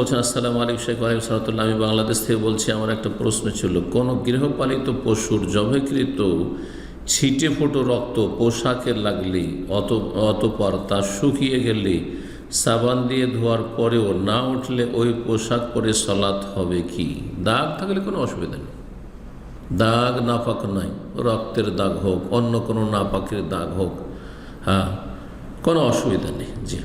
বলছেন, আসসালামু আলাইকুম শেখ আমি বাংলাদেশ থেকে বলছি, আমার একটা প্রশ্ন ছিল, কোন গৃহপালিত পশুর জবেকৃত ছিটে রক্ত পোশাকে লাগলে অত, অতপর তা শুকিয়ে গেলে, সাবান দিয়ে ধোয়ার পরেও না উঠলে ওই পোশাক পরে সলাৎ হবে কি? দাগ থাকলে কোনো অসুবিধা নেই। দাগ নাপাক নাই, রক্তের দাগ হোক, অন্য কোনো নাপাকের দাগ হোক হ্যাঁ কোনো অসুবিধা নেই, জি।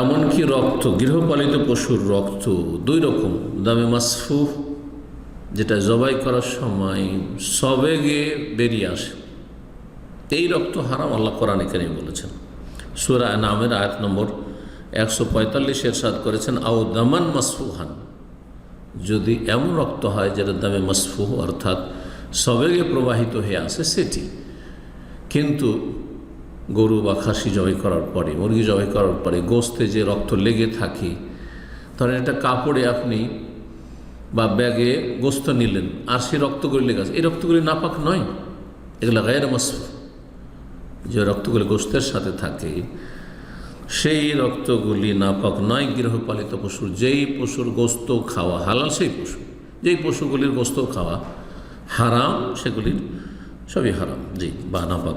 এমনকি রক্ত, গৃহপালিত পশুর রক্ত দুই রকম, দামে মাসফু, যেটা জবাই করার সময় সবেগে বেরিয়ে আসে। এই রক্ত হারাম আল্লাহ কোরআন এখানে বলেছেন। সুরা নামের আয়াত নম্বর একশো পঁয়তাল্লিশ এরশাদ করেছেন, আও দামান মাসফুহান যদি এমন রক্ত হয় যেটা দামে মাসফু, অর্থাৎ সবেগে প্রবাহিত হয়ে আসে সেটি। কিন্তু গরু বা খাসি জবাই করার পরে, মুরগি জবাই করার পরে গোস্তে যে রক্ত লেগে থাকে, ধরেন একটা কাপড়ে আপনি বা ব্যাগে গোস্ত নিলেন, আর সেই রক্তগুলি লেগে আছে, এই রক্তগুলি নাপাক নয়, এগুলো গায়ের মাসফু যে রক্তগুলি গোস্তের সাথে থাকে, সেই রক্তগুলি নাপাক নয়, গৃহপালিত পশুর, যেই পশুর গোস্ত খাওয়া হালাল, সেই পশু। যেই পশুগুলির গোস্ত খাওয়া হারাম, সেগুলির সবই হারাম, জি, বা নাপাক।